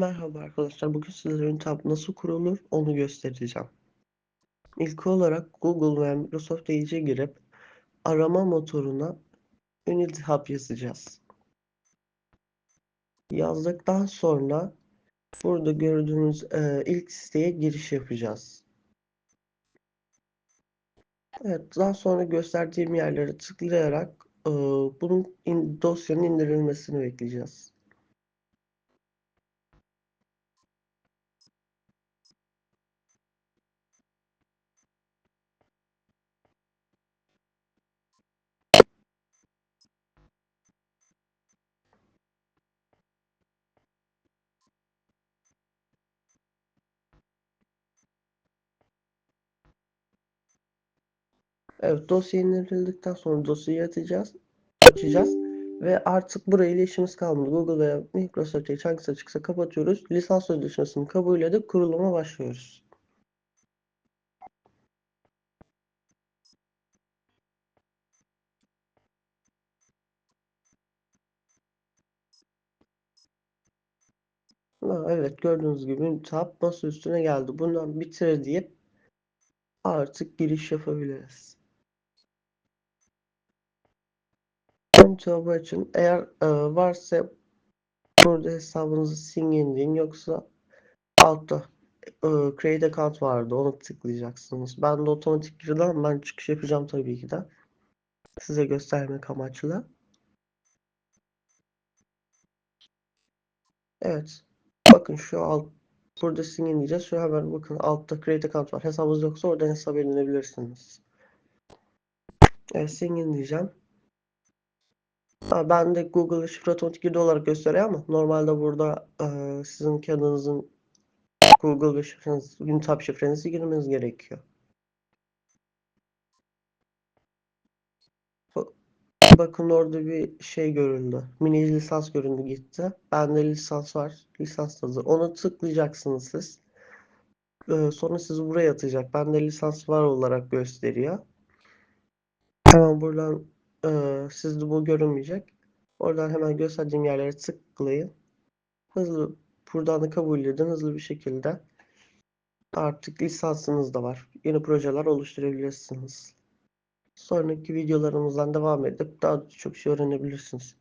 Merhaba arkadaşlar. Bugün sizlere Unitab nasıl kurulur onu göstereceğim. İlk olarak Google ve Microsoft Edge'e girip arama motoruna Unitab yazacağız. Yazdıktan sonra burada gördüğünüz e, ilk siteye giriş yapacağız. Evet, daha sonra gösterdiğim yerlere tıklayarak e, bunun in, dosyanın indirilmesini bekleyeceğiz. Evet dosya indirildikten sonra dosyayı atacağız, açacağız ve artık burayla işimiz kalmadı. Google veya Microsoft Edge hangisi açıksa kapatıyoruz. Lisans sözleşmesini kabul edip kuruluma başlıyoruz. Evet gördüğünüz gibi tab masa üstüne geldi. Bundan bitir deyip artık giriş yapabiliriz. Ön tabı açın. Eğer e, varsa burada hesabınızı sign deyin. Yoksa altta e, create account vardı. Onu tıklayacaksınız. Ben de otomatik girdi ama ben çıkış yapacağım tabii ki de. Size göstermek amaçlı. Evet. Bakın şu alt burada sign diyeceğiz. Şu hemen bakın altta create account var. Hesabınız yoksa oradan hesap edinebilirsiniz. Evet sign diyeceğim. Ben de Google şifre otomatik girdi olarak gösteriyor ama normalde burada e, sizin kendinizin Google şifreniz, Unitab şifrenizi girmeniz gerekiyor. Bakın orada bir şey görüldü. Mini lisans göründü gitti. Bende lisans var. Lisans hazır. Onu tıklayacaksınız siz. Ee, sonra sizi buraya atacak. Bende lisans var olarak gösteriyor. Hemen buradan e, sizde bu görünmeyecek. Oradan hemen gösterdiğim yerlere tıklayın. Hızlı buradan da kabul edin. Hızlı bir şekilde artık lisansınız da var. Yeni projeler oluşturabilirsiniz. Sonraki videolarımızdan devam edip daha çok şey öğrenebilirsiniz.